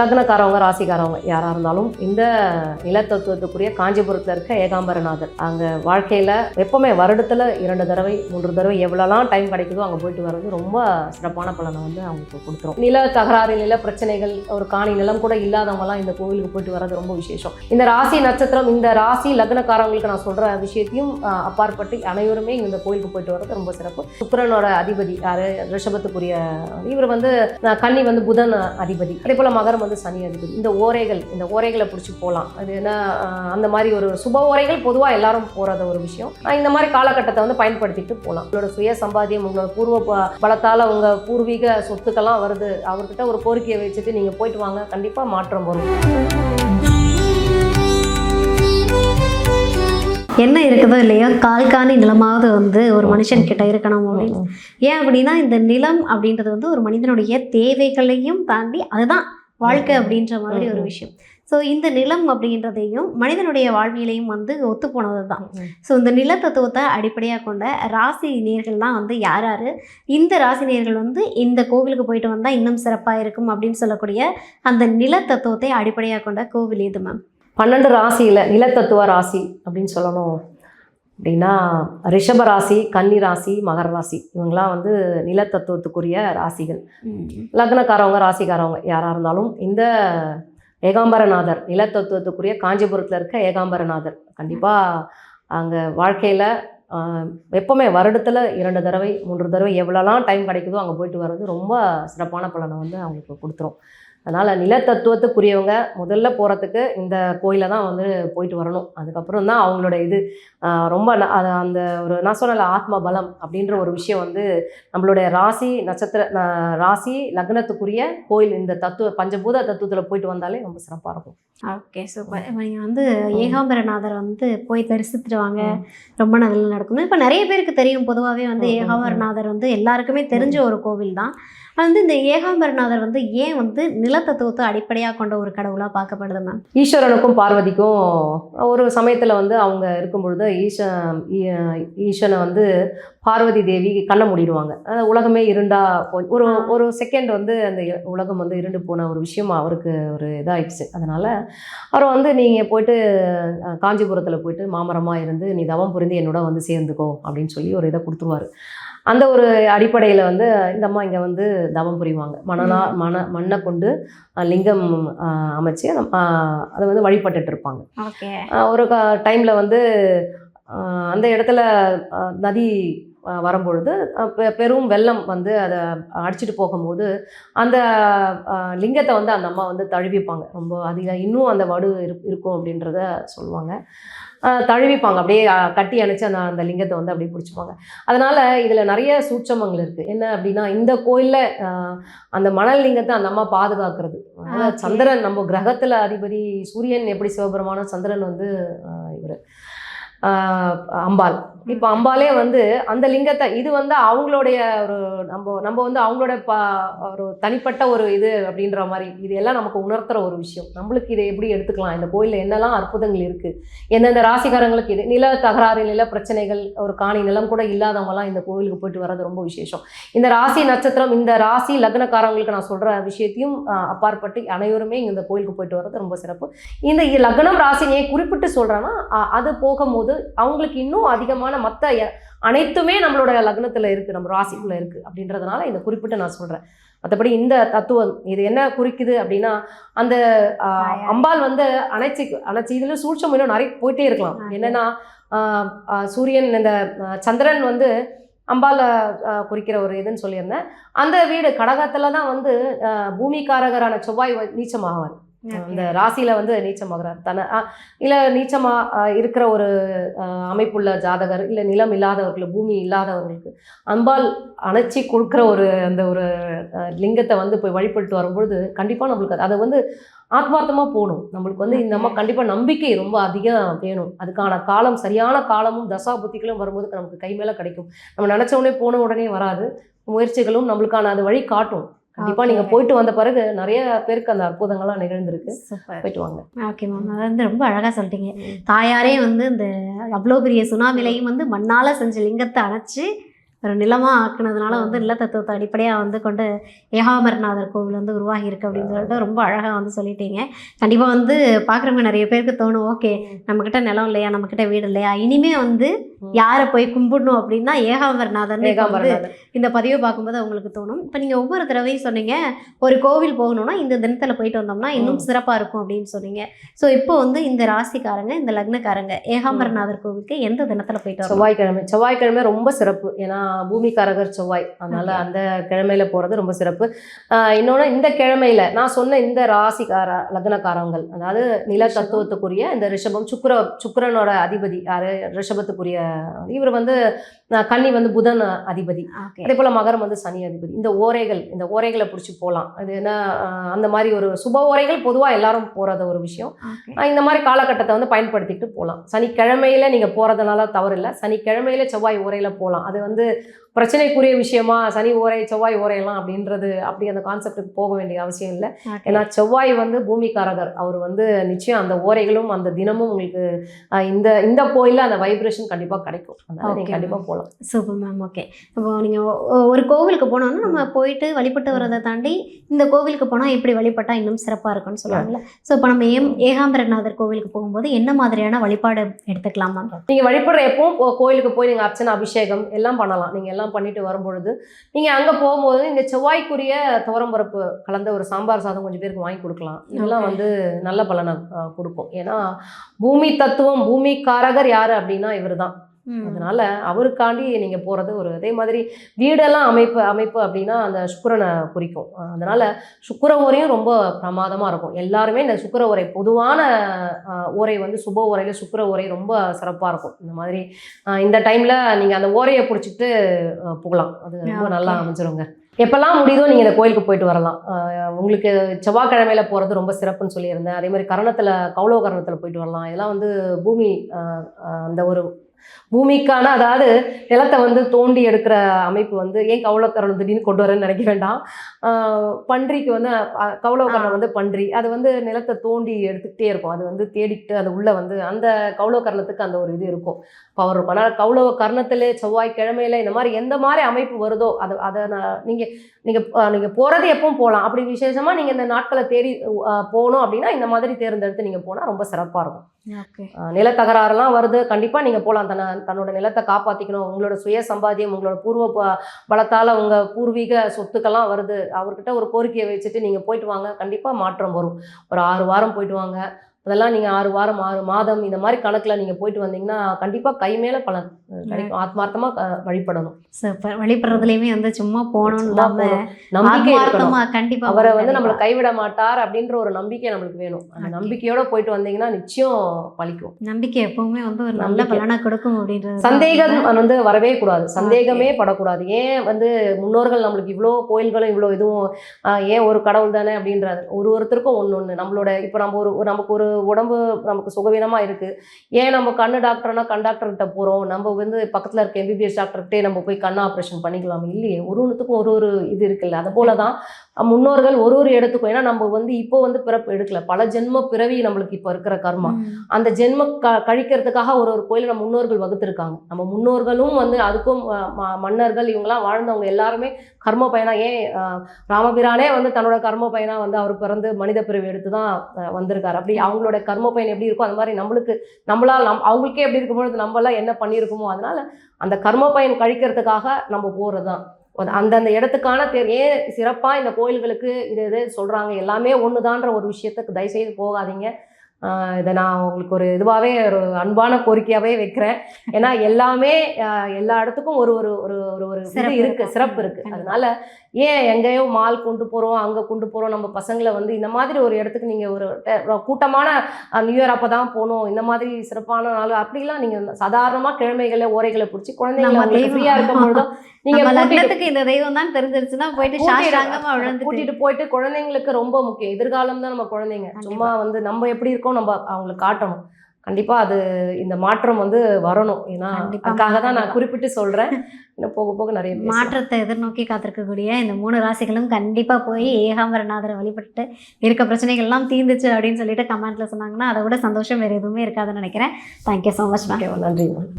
லக்னக்காரவங்க ராசிக்காரவங்க யாராக இருந்தாலும் இந்த நிலத்தத்துவத்துக்குரிய காஞ்சிபுரத்தில் இருக்க ஏகாம்பரநாதர் அங்கே வாழ்க்கையில் எப்போவுமே வருடத்தில் இரண்டு தடவை மூன்று தடவை எவ்வளோலாம் டைம் கிடைக்குதோ அங்கே போயிட்டு வர்றது ரொம்ப சிறப்பான பலனை வந்து அவங்களுக்கு கொடுத்துரும். நில தகராறு நில பிரச்சனைகள் ஒரு காணி நிலம் கூட இல்லாதவங்கலாம் இந்த கோவிலுக்கு போயிட்டு வர்றது ரொம்ப விசேஷம். இந்த ராசி நட்சத்திரம் இந்த ராசி லக்னக்காரவங்களுக்கு நான் சொல்கிற விஷயத்தையும் அப்பாற்பட்டு அனைவருமே இந்த கோயிலுக்கு போயிட்டு வர்றது ரொம்ப சிறப்பு. சுக்கரனோட அதிபதி யாரு? ரிஷபத்துக்குரிய இவர் வந்து கன்னி வந்து புதன் அதிபதி. அதே போல் மகரம் வந்து சனி அதிபதி இந்த ஓரைகள் இந்த ஓரைகளை பிடிச்சி போகலாம் அது என்ன அந்த மாதிரி ஒரு சுப ஓரைகள் பொதுவாக எல்லாரும் போகிறத ஒரு விஷயம். இந்த மாதிரி காலகட்டத்தை வந்து பயன்படுத்திட்டு போகலாம் உங்களோட சுய சம்பாத்தியம் உங்களோட பூர்வ பலத்தால் உங்கள் பூர்வீக சொத்துக்கெல்லாம் வருது. அவர்கிட்ட ஒரு கோரிக்கையை வச்சுட்டு நீங்கள் போயிட்டு வாங்க. கண்டிப்பாக மாற்றம் வரும். என்ன இருக்குதோ இல்லையோ? கால்காணி நிலமாவது வந்து ஒரு மனுஷன் கிட்ட இருக்கணும் அப்படின்னு. ஏன் அப்படின்னா இந்த நிலம் அப்படின்றது வந்து ஒரு மனிதனுடைய தேவைகளையும் தாண்டி அதுதான். வாழ்க்கை அப்படின்ற மாதிரி ஒரு விஷயம். ஸோ இந்த நிலம் அப்படின்றதையும் மனிதனுடைய வாழ்வியலையும் வந்து ஒத்து போனது தான் ஸோ இந்த நில தத்துவத்தை அடிப்படையாக கொண்ட ராசி நேர்கள்லாம் வந்து யார் யார் இந்த ராசி நேர்கள் வந்து இந்த கோவிலுக்கு போயிட்டு வந்தால் இன்னும் சிறப்பாக இருக்கும் அப்படின்னு சொல்லக்கூடிய அந்த நில தத்துவத்தை அடிப்படையாக கொண்ட கோவில் எது மேம் பன்னெண்டு ராசியில் நிலத்தத்துவ ராசி அப்படின்னு சொல்லணும். அப்படின்னா ரிஷப ராசி கன்னி ராசி மகர ராசி இவங்கெல்லாம் வந்து நிலத்தத்துவத்துக்குரிய ராசிகள். லக்னக்காரவங்க ராசிக்காரவங்க யாராக இருந்தாலும் இந்த ஏகாம்பரநாதர் நிலத்தத்துவத்துக்குரிய காஞ்சிபுரத்தில் இருக்க ஏகாம்பரநாதர். கண்டிப்பாக அங்கே வாழ்க்கையில் எப்போவுமே வருடத்தில் இரண்டு தடவை மூன்று தடவை எவ்வளோலாம் டைம் கிடைக்குதோ அங்கே போயிட்டு வர்றது ரொம்ப சிறப்பான பலனை வந்து அவங்களுக்கு கொடுத்துரும். அதனால் நிலத்தத்துவத்துக்குரியவங்க முதல்ல போகிறதுக்கு இந்த கோயிலை தான் வந்து போயிட்டு வரணும். அதுக்கப்புறம் தான் அவங்களோட இது. ரொம்ப அது அந்த ஒரு நான் சொன்னல ஆத்ம பலம் அப்படின்ற ஒரு விஷயம் வந்து நம்மளுடைய ராசி நட்சத்திர ராசி லக்னத்துக்குரிய கோயில் இந்த தத்துவ பஞ்சபூத தத்துவத்தில் போயிட்டு வந்தாலே ரொம்ப சிறப்பாக இருக்கும். Okay super. நீங்கள் வந்து ஏகாம்பரநாதர் வந்து போய் தரிசித்துட்டு வாங்க ரொம்ப நல்லது நடக்கும். இப்போ நிறைய பேருக்கு தெரியும். பொதுவாகவே வந்து. ஏகாம்பரநாதர் வந்து எல்லாருக்குமே தெரிஞ்ச ஒரு கோவில் தான். வந்து இந்த ஏகாம்பரநாதர் வந்து ஏன் வந்து நிலத்தத்துவத்தை அடிப்படையாக கொண்ட ஒரு கடவுளாக பார்க்கப்படுது மேம் ஈஸ்வரனுக்கும் பார்வதிக்கும் ஒரு சமயத்தில் வந்து அவங்க இருக்கும் பொழுது ஈஷ ஈ- ஈசனை வந்து பார்வதி தேவி கண்ணை மூடிடுவாங்க. உலகமே இருண்டா போய் ஒரு ஒரு செகண்ட் வந்து அந்த உலகம் வந்து இருண்டு போன ஒரு விஷயம் அவருக்கு ஒரு இதாயிடுச்சு. அதனால் அவர் வந்து நீங்கள் போயிட்டு காஞ்சிபுரத்தில் போயிட்டு மாமரமாக இருந்து நீ தவம் புரிந்து என்னோட வந்து சேர்ந்துக்கோ அப்படின்னு சொல்லி ஒரு இதை கொடுத்துருவாரு. அந்த ஒரு அடிப்படையில் வந்து இந்த அம்மா இங்கே வந்து தவம் புரிவாங்க. மணனா மண மண்ணை கொண்டு லிங்கம் அமைச்சு அதை வந்து வழிபட்டுட்டு இருப்பாங்க. ஒரு டைமில் வந்து அந்த இடத்துல நதி வரும்பொழுது பெரும் வெள்ளம் வந்து அதை அடிச்சிட்டு போகும்போது அந்த லிங்கத்தை வந்து அந்த அம்மா வந்து தழுவிப்பாங்க. ரொம்ப அதிகம் இன்னும் அந்த வடு இரு- இருக்கும் அப்படின்றத சொல்லுவாங்க. தழுவிப்பாங்க. அப்படியே கட்டி அணைச்சு அந்த அந்த லிங்கத்தை வந்து அப்படியே பிடிச்சிப்பாங்க. அதனால் இதில் நிறைய சூட்சமங்கள் இருக்குது என்ன அப்படின்னா இந்த கோயிலில் அந்த மணல் லிங்கத்தை அந்த அம்மா பாதுகாக்கிறது. அதனால. சந்திரன் நம்ம கிரகத்தில் அதிபதி சூரியன் எப்படி சிவபெருமானோ சந்திரன் வந்து இவர். அம்பாள். இப்போ அம்பாலே வந்து அந்த லிங்கத்தை இது வந்து அவங்களுடைய ஒரு நம்ம நம்ம வந்து அவங்களோட ப ஒரு தனிப்பட்ட ஒரு இது அப்படின்ற மாதிரி. இது எல்லாம் நமக்கு உணர்த்துற ஒரு விஷயம். நம்மளுக்கு இதை எப்படி எடுத்துக்கலாம்? இந்த கோயிலில் என்னெல்லாம் அற்புதங்கள் இருக்குது எந்தெந்த ராசிக்காரங்களுக்கு இது நில தகராறு நில பிரச்சனைகள் ஒரு காணி நிலம் கூட இல்லாதவங்கலாம் இந்த கோயிலுக்கு போயிட்டு வர்றது ரொம்ப விசேஷம். இந்த ராசி நட்சத்திரம் இந்த ராசி லக்னக்காரங்களுக்கு நான் சொல்கிற விஷயத்தையும் அப்பாற்பட்டு அனைவருமே இந்த கோயிலுக்கு போயிட்டு வர்றது ரொம்ப சிறப்பு. இந்த லக்னம் ராசினியை குறிப்பிட்டு சொல்கிறேன்னா அது போகும்போது அவங்களுக்கு இன்னும் அதிகமான மற்ற அனைத்துமே நம்மளோட லக்னத்தில் இருக்குது நம்ம ராசிக்குள்ளே இருக்குது அப்படின்றதுனால இதை குறிப்பிட்டு நான் சொல்கிறேன் மற்றபடி இந்த தத்துவம் இது என்ன குறிக்குது அப்படின்னா அந்த அம்பாள் வந்து அணைச்சி அணைச்சி இதில் சூழ்ச்சம் இன்னும் நிறைய போயிட்டே இருக்கலாம். என்னன்னா சூரியன் இந்த சந்திரன் வந்து அம்பால குறிக்கிற ஒரு இதுன்னு சொல்லியிருந்தேன். அந்த வீடு கடகத்தில் தான் வந்து பூமிக்காரகரான செவ்வாய் நீச்சமாவார். அந்த ராசியில வந்து நீச்சமாகிறார். தன இல்ல நீச்சமா அஹ், இருக்கிற ஒரு அமைப்புள்ள ஜாதகர் இல்ல நிலம் இல்லாதவர்கள் பூமி இல்லாதவர்களுக்கு அம்பாள் அணைச்சி கொடுக்குற ஒரு அந்த ஒரு லிங்கத்தை வந்து போய் வழிபட்டு வரும்பொழுது கண்டிப்பா நம்மளுக்கு அது- வந்து ஆத்மார்த்தமா போகணும். நம்மளுக்கு வந்து இந்த அம்மா கண்டிப்பா நம்பிக்கை ரொம்ப அதிகம் வேணும். அதுக்கான காலம் சரியான காலமும் தசா புத்திகளும் வரும்போது நமக்கு கை மேல கிடைக்கும். நம்ம நினைச்ச உடனே போன உடனே வராது. முயற்சிகளும் நம்மளுக்கான அது வழி காட்டும். கண்டிப்பா நீங்க. போயிட்டு வந்த பிறகு நிறைய பேருக்கு அந்த அற்புதங்கள்லாம் நிகழ்ந்திருக்கு. போயிட்டு வாங்க. ஓகே மேம் அது வந்து ரொம்ப அழகாக சொல்லிட்டீங்க. தாயாரே வந்து இந்த அவ்வளோ பெரிய சுனாமிலையும் வந்து மண்ணால் செஞ்ச லிங்கத்தை அணைச்சி ஒரு நிலமாக ஆக்குனதுனால வந்து நிலத்தத்துவத்தை அடிப்படையாக வந்து கொண்டு ஏகாமரநாதர் கோவில் வந்து உருவாகி இருக்கு அப்படின்னு சொல்லிட்டு ரொம்ப அழகாக வந்து சொல்லிட்டீங்க. கண்டிப்பாக வந்து பார்க்குறவங்க நிறைய பேருக்கு தோணும் ஓகே நம்மக்கிட்ட நிலம் இல்லையா? நம்மக்கிட்ட வீடு இல்லையா? இனிமே வந்து யாரை போய் கும்பிடணும் அப்படின்னா ஏகாம்பரநாதர் வந்து ஏகாம்பரநாதர் இந்த பதிவை பார்க்கும்போது அவங்களுக்கு தோணும். இப்போ நீங்கள் ஒவ்வொரு தடவையும் சொன்னீங்க ஒரு கோவில் போகணும்னா இந்த தினத்தில் போயிட்டு வந்தோம்னா இன்னும் சிறப்பாக இருக்கும் அப்படின்னு சொன்னீங்க. ஸோ இப்போ வந்து இந்த ராசிக்காரங்க இந்த லக்னக்காரங்க ஏகாம்பரநாதர் கோவிலுக்கு எந்த தினத்தில் போயிட்டு செவ்வாய்க்கிழமை. செவ்வாய்க்கிழமை ரொம்ப சிறப்பு. ஏன்னா பூமிக்காரகர் செவ்வாய். அதனால. அந்த கிழமையில போறது ரொம்ப சிறப்பு. ஆஹ் இன்னொன்னு இந்த கிழமையில நான் சொன்ன இந்த ராசிக்கார லக்னக்காரங்கள் அதாவது நில. தத்துவத்துக்குரிய இந்த ரிஷபம் சுக்கிர சுக்கிரனோட அதிபதி யாரு? ரிஷபத்துக்குரிய இவர் வந்து கன்னி வந்து புதன் அதிபதி. அதே போல மகரம் வந்து சனி அதிபதி. இந்த ஓரைகள் இந்த ஓரைகளை பிடிச்சி போகலாம் அது என்ன அந்த மாதிரி ஒரு சுப ஓரைகள் பொதுவா எல்லாரும் போறது ஒரு விஷயம். இந்த மாதிரி காலகட்டத்தை வந்து பயன்படுத்திட்டு போகலாம் சனிக்கிழமையில நீங்க போறதுனால தவறு இல்லை சனிக்கிழமையில செவ்வாய் ஓரையில போகலாம் அது வந்து பிரச்சனைக்குரிய விஷயமா சனி ஓரை செவ்வாய் ஓரையெல்லாம் அப்படின்றது அப்படி அந்த கான்செப்டுக்கு போக வேண்டிய அவசியம் இல்லை. ஏன்னா செவ்வாய் வந்து பூமிக்காரகர். அவர் வந்து நிச்சயம் அந்த ஓரைகளும் அந்த தினமும் உங்களுக்கு இந்த இந்த கோயில்ல அந்த வைப்ரேஷன் கண்டிப்பா கிடைக்கும். அதனால நீங்க Okay. கண்டிப்பா போகலாம் சூப்பர் மேம் ஓகே இப்போ நீங்கள் ஒரு கோவிலுக்கு போனோம்னா நம்ம போயிட்டு வழிபட்டு வரதை தாண்டி இந்த கோவிலுக்கு போனால் இப்படி வழிபட்டால் இன்னும் சிறப்பாக இருக்கும்னு சொல்லுவாங்கல்ல. ஸோ இப்போ நம்ம ஏம் ஏகாம்பரநாதர் கோவிலுக்கு போகும்போது என்ன மாதிரியான வழிபாடு எடுத்துக்கலாம் மேம் நீங்க வழிபடுற எப்பவும் கோ- கோயிலுக்கு போய் நீங்க அர்ச்சனை அபிஷேகம் எல்லாம் பண்ணலாம். நீங்க எல்லாம் பண்ணிட்டு வரும்பொழுது நீங்க அங்க போகும்போது இந்த செவ்வாய்க்குரிய துவரம்பருப்பு கலந்த ஒரு சாம்பார் சாதம் கொஞ்சம் பேருக்கு வாங்கி கொடுக்கலாம். இதெல்லாம். வந்து நல்ல பலனை கொடுக்கும். ஏன்னா பூமி தத்துவம் பூமிக்காரகர் யாரு அப்படின்னா இவர்தான். அதனால அவருக்காண்டி நீங்க போறது ஒரு அதே மாதிரி வீடெல்லாம் அமைப்பு அமைப்பு அப்படின்னா அந்த சுக்கிரனை குறிக்கும். அதனால சுக்கிர ஓரையும் ரொம்ப பிரமாதமா இருக்கும். எல்லாருமே இந்த சுக்கிர ஓரை பொதுவான ஓரை வந்து சுப ஓரையில சுக்கிர ஓரை ரொம்ப சிறப்பா இருக்கும். இந்த மாதிரி இந்த டைம்ல நீங்க அந்த ஓரையை பிடிச்சிட்டு போகலாம். அது ரொம்ப நல்லா. அமைஞ்சிருங்க. எப்பெல்லாம் முடியுதோ நீங்க இந்த கோயிலுக்கு போயிட்டு வரலாம். உங்களுக்கு செவ்வாய்க்கிழமையில போறது ரொம்ப சிறப்புன்னு சொல்லியிருந்தேன். அதே மாதிரி கரணத்துல கௌளவ கரணத்துல போயிட்டு வரலாம். இதெல்லாம் வந்து பூமி அந்த ஒரு பூமிக்கான அதாவது நிலத்தை வந்து தோண்டி எடுக்கிற அமைப்பு வந்து ஏன் கவுளக்கரணம் திடீர்னு கொண்டு வரேன்னு நினைக்க வேண்டாம். பன்றிக்கு வந்து அஹ், கவுளவக்கரணம் வந்து பன்றி. அது வந்து நிலத்தை தோண்டி எடுத்துக்கிட்டே இருக்கும். அது வந்து தேடிக்கிட்டு அது உள்ள வந்து அந்த கவுளவக்கரணத்துக்கு அந்த ஒரு இது இருக்கும். பவர் இருக்கும். ஆனால் கவுளவ கர்ணத்திலே செவ்வாய் கிழமையில இந்த மாதிரி எந்த மாதிரி அமைப்பு வருதோ அது அதை நான் நீங்கள் நீங்கள் நீங்கள் போகிறது எப்பவும் போகலாம் அப்படி விசேஷமாக நீங்கள் இந்த நாட்களை தேடி போகணும் அப்படின்னா இந்த மாதிரி தேர்ந்தெடுத்து நீங்கள் போனால் ரொம்ப சிறப்பாக இருக்கும். நிலத்தகராறுலாம் வருது. கண்டிப்பாக நீங்கள் போகலாம் தன்னை தன்னோட நிலத்தை காப்பாற்றிக்கணும் உங்களோட சுய சம்பாத்தியம் உங்களோட பூர்வ ப- பலத்தால் உங்கள் பூர்வீக சொத்துக்கெல்லாம் வருது. அவர்கிட்ட ஒரு கோரிக்கையை வச்சுட்டு நீங்கள் போயிட்டு வாங்க. கண்டிப்பாக மாற்றம் வரும். ஒரு ஆறு வாரம் போயிட்டு வாங்க. அதெல்லாம் நீங்கள் ஆறு வாரம் ஆறு மாதம் இந்த மாதிரி கணக்கில் நீங்கள் போயிட்டு வந்தீங்கன்னா கண்டிப்பாக கை மேலே பலன் கிடைக்கும். ஆத்மார்த்தமாக வழிபடணும். வழிபடுறதுலையுமே வந்து சும்மா போகணும் சும்மா இல்லாம போகணும். நம்பிக்கை இருக்கணும். ஆத்மார்த்தமா கண்டிப்பா அவரை வந்து. நம்மளை கைவிட மாட்டார் அப்படின்ற ஒரு நம்பிக்கை நம்மளுக்கு வேணும். அந்த. நம்பிக்கையோட போயிட்டு வந்தீங்கன்னா நிச்சயம் பலிக்கும். நம்பிக்கை எப்பவுமே வந்து ஒரு நல்ல நம்பிக்கை. பலனை கொடுக்கும் அப்படின்றது சந்தேகம் வந்து வரவே கூடாது. சந்தேகமே படக்கூடாது. ஏன் வந்து முன்னோர்கள் நம்மளுக்கு இவ்வளோ கோயில்களும் இவ்வளோ இதுவும் ஏன் ஒரு கடவுள் தானே அப்படின்றது ஒரு ஒருத்தருக்கும் ஒன்று ஒன்று நம்மளோட இப்போ நம்ம ஒரு ஒரு- நமக்கு ஒரு உடம்பு நமக்கு சுகவீனமாக இருக்குது ஏன் நம்ம கண்ணு டாக்டர்னா கண் டாக்டர்கிட்ட போகிறோம் நம்ம வந்து பக்கத்தில் இருக்க எம்பிபிஎஸ் டாக்டர்கிட்டே நம்ம போய் கண் ஆப்ரேஷன் பண்ணிக்கலாம். இல்லையே ஒரு ஒன்றுத்துக்கும் ஒரு ஒரு இது இருக்குல்ல. அது போல தான் முன்னோர்கள் ஒரு ஒரு இடத்துக்கும் ஏன்னா நம்ம வந்து இப்போ வந்து பிறப்பு எடுக்கல. பல ஜென்ம பிறவி நம்மளுக்கு இப்போ இருக்கிற கர்மா. அந்த ஜென்ம க கழிக்கிறதுக்காக ஒரு ஒரு கோயிலை நம்ம முன்னோர்கள் வகுத்திருக்காங்க. நம்ம முன்னோர்களும் வந்து அதுக்கும் மன்னர்கள் இவங்கெல்லாம் வாழ்ந்தவங்க எல்லாருமே கர்ம பயனா ஏன் ராமபிரானே வந்து தன்னோட கர்ம பயனா வந்து அவர் பிறந்து மனித பிறவி எடுத்து தான் வந்திருக்காரு. அப்படி அவங்களோட கர்ம பயன் எப்படி இருக்கோ அந்த மாதிரி நம்மளுக்கு நம்மளால் நம் அவங்களுக்கே எப்படி இருக்கும்பொழுது நம்மளாம் என்ன பண்ணியிருக்கோமோ அதனால அந்த கர்ம பயன் கழிக்கிறதுக்காக நம்ம போகிறது தான் அந்தந்த இடத்துக்கான தேர் ஏன் சிறப்பாக இந்த கோயில்களுக்கு இது இது சொல்கிறாங்க எல்லாமே ஒன்று ஒரு விஷயத்துக்கு தயவுசெய்து போகாதீங்க இதை நான் உங்களுக்கு ஒரு இதுவாகவே ஒரு அன்பான கோரிக்கையாகவே வைக்கிறேன் ஏன்னா எல்லாமே எல்லா இடத்துக்கும் ஒரு ஒரு ஒரு ஒரு ஒரு சிறப்பு இருக்கு இருக்கும். சிறப்பு இருக்கு கண்டிப்பா. அதனால ஏன் எங்கேயோ மால் கொண்டு போகிறோம் அங்கே கொண்டு போகிறோம் நம்ம பசங்களை வந்து இந்த மாதிரி ஒரு இடத்துக்கு நீங்கள் ஒரு கூட்டமான நியூ இயர் அப்போ தான் போகணும் இந்த மாதிரி சிறப்பான நாள் அப்படிலாம் நீங்கள் சாதாரணமாக கிழமைகளை ஓரைகளை பிடிச்சி தெய்வம். ஃப்ரீயாக இருக்கும் பொழுது கூட்டிட்டு லக்னத்துக்கு இந்த தெய்வம் தான் தெரிஞ்சிருச்சுன்னா போயிட்டு சாஷ்டாங்கமா விழுந்துட்டு கூட்டிட்டு போயிட்டு குழந்தைங்களுக்கு ரொம்ப முக்கியம். எதிர்காலம் தான் நம்ம குழந்தைங்க. சும்மா வந்து நம்ம எப்படி இருக்கோம் நம்ம அவங்களுக்கு காட்டணும். கண்டிப்பா அது இந்த மாற்றம் வந்து வரணும். ஏன்னா அதுக்காக தான் நான். குறிப்பிட்டு சொல்றேன். இன்னும் போக போக நிறைய. மாற்றத்தை எதிர்நோக்கி காத்திருக்கக்கூடிய இந்த மூணு ராசிகளும் கண்டிப்பா போய் ஏகாம்பரநாதரை வழிபட்டு இருக்க பிரச்சனைகள் எல்லாம் தீர்ந்துச்சு அப்படின்னு சொல்லிட்டு கமெண்ட்ல சொன்னாங்கன்னா அதை விட சந்தோஷம் வேற எதுவுமே இருக்காதுன்னு நினைக்கிறேன். Thank you so much ma'am நன்றி மேம்